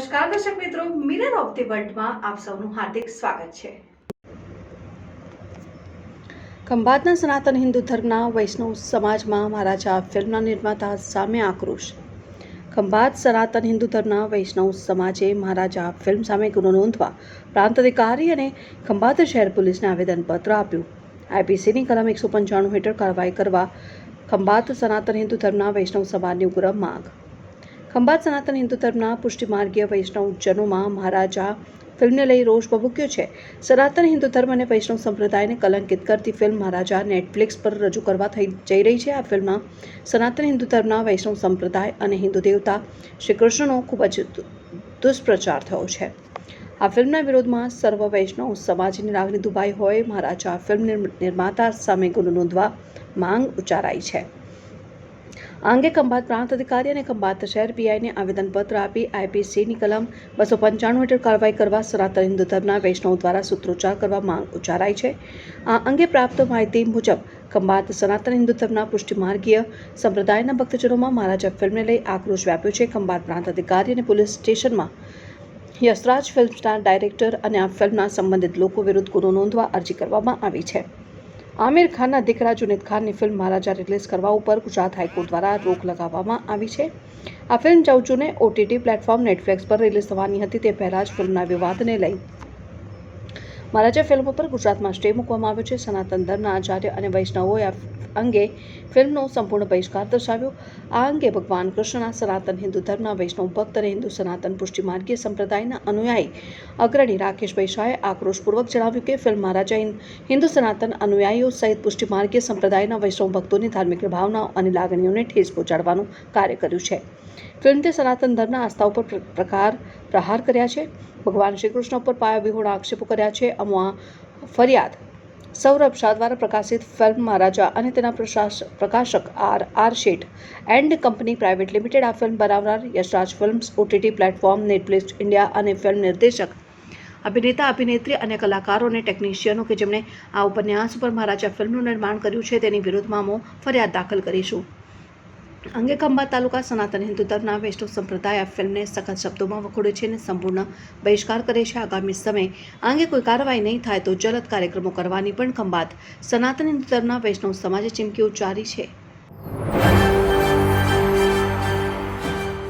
નમસ્કાર, દર્શક મિત્રો, મિરર ઓફ ધી વર્લ્ડમાં આપ સૌનું હાર્દિક સ્વાગત છે. ખંભાતના સનાતન હિન્દુ ધર્મના વૈષ્ણવ સમાજમાં મહારાજા, ફિલ્મના નિર્માતા સામે આક્રોશ. ખંભાત સનાતન હિન્દુ ધર્મના વૈષ્ણવ સમાજે મહારાજા, ફિલ્મ સામે ગુનો નોંધવા પ્રાંત અધિકારી અને ખંભાત શહેર પોલીસને આવેદનપત્ર આપ્યું. આઈપીસીની કલમ એકસો પંચાણું હેઠળ કાર્યવાહી કરવા ખંભાત સનાતન હિન્દુ ધર્મના વૈષ્ણવ સમાજની ઉગ્ર માંગ. ખંભાત સનાતન હિન્દુ ધર્મના પુષ્ટિમાર્ગીય વૈષ્ણવજનોમાં મહારાજા ફિલ્મને લઈ રોષ ભભૂક્યો છે. સનાતન હિન્દુ ધર્મ અને વૈષ્ણવ સંપ્રદાયને કલંકિત કરતી ફિલ્મ મહારાજા નેટફ્લિક્સ પર રજૂ કરવા થઈ જઈ રહી છે. આ ફિલ્મમાં સનાતન હિન્દુ ધર્મના વૈષ્ણવ સંપ્રદાય અને હિન્દુ દેવતા શ્રી કૃષ્ણનો ખૂબ જ દુષ્પ્રચાર થયો છે. આ ફિલ્મના વિરોધમાં સર્વ વૈષ્ણવ સમાજની લાગણી દુભાઈ હોય, મહારાજા ફિલ્મ નિર્માતા સામે ગુનો નોંધવા માંગ ઉચ્ચારાઈ છે. આ અંગે ખંભાત પ્રાંત અધિકારી અને ખંભાત શહેર પીઆઈને આવેદનપત્ર આપી આઈપીસીની કલમ બસો પંચાણું હેઠળ કાર્યવાહી કરવા સનાતન હિન્દુ ધર્મના વૈષ્ણવ દ્વારા સૂત્રોચ્ચાર કરવા માંગ ઉચ્ચારાઈ છે. આ અંગે પ્રાપ્ત માહિતી મુજબ ખંભાત સનાતન હિન્દુ ધર્મના પુષ્ટિમાર્ગીય સંપ્રદાયના ભક્તજનોમાં મહારાજા ફિલ્મને લઈ આક્રોશ વ્યાપ્યો છે. ખંભાત પ્રાંત અધિકારી અને પોલીસ સ્ટેશનમાં યશરાજ ફિલ્મ સ્ટાર ડાયરેક્ટર અને આ ફિલ્મના સંબંધિત લોકો વિરુદ્ધ ગુનો નોંધવા અરજી કરવામાં આવી છે. આમિર ખાનના દીકરા જુનેદ ખાનની ફિલ્મ મહારાજા રિલીઝ કરવા ઉપર ગુજરાત હાઈકોર્ટ દ્વારા રોક લગાવવામાં આવી છે. આ ફિલ્મ ચૌચુને ઓટીટી પ્લેટફોર્મ નેટફ્લિક્સ પર રિલીઝ થવાની હતી તે પહેલાં જ ફિલ્મના વિવાદને લઈ મહારાજા ફિલ્મ ઉપર ગુજરાતમાં સ્ટે મૂકવામાં આવ્યો છે, સનાતન ધર્મના આચાર્ય અને વૈષ્ણવોએ આ અંગે ફિલ્મનો સંપૂર્ણ બહિષ્કાર દર્શાવ્યો. આ અંગે ભગવાન કૃષ્ણના સનાતન હિન્દુ ધર્મના વૈષ્ણવ ભક્ત અને હિન્દુ સનાતન પુષ્ટિમાર્ગીય સંપ્રદાયના અનુયાયી અગ્રણી રાકેશભાઈ શાહે આક્રોશપૂર્વક જણાવ્યું કે ફિલ્મ મહારાજા હિન્દુ સનાતન અનુયાયીઓ સહિત પુષ્ટિમાર્ગીય સંપ્રદાયના વૈષ્ણવ ભક્તોની ધાર્મિક ભાવનાઓ અને લાગણીઓને ઠેસ પહોંચાડવાનું કાર્ય કર્યું છે. ફિલ્મ તે સનાતન ધર્મના આસ્થા ઉપર પ્રકાર પ્રહાર કર્યા છે. ભગવાન શ્રી કૃષ્ણ ઉપર પાયા વિહોણા આક્ષેપો કર્યા છે. અમુઆ ફરિયાદ. સૌરભ શાહ દ્વારા પ્રકાશિત ફિલ્મ મહારાજા અને તેના પ્રકાશક R R Sheth and company private limited આ ફિલ્મ બનાવનાર Yashraj films, OTT platform, Netflix India અને ફિલ્મ નિર્દેશક. અભિનેતા, અભિનેત્રી અને કલાકારો અને ટેકનિશિયનો કે જેમણે આ ઉપન્યાસ ઉપર મહારાજા ફિલ્મનું નિર્માણ કર્યું છે તેની વિરુદ્ધમાં હું ફરિયાદ દાખલ કરીશું. અંગે તાલુકા સનાતન હિન્દુ ધર્મના વૈષ્ણવ સંપ્રદાય આ ફિલ્મને સખત શબ્દોમાં વખોડે છે અને સંપૂર્ણ બહિષ્કાર કરે છે. આગામી સમય આ અંગે કોઈ કાર્યવાહી નહીં થાય તો જલદ કાર્યક્રમો કરવાની પણ ખંભાત સનાતન હિન્દુ ધર્મના વૈષ્ણવ સમાજે ચીમકી ઉચ્ચારી છે.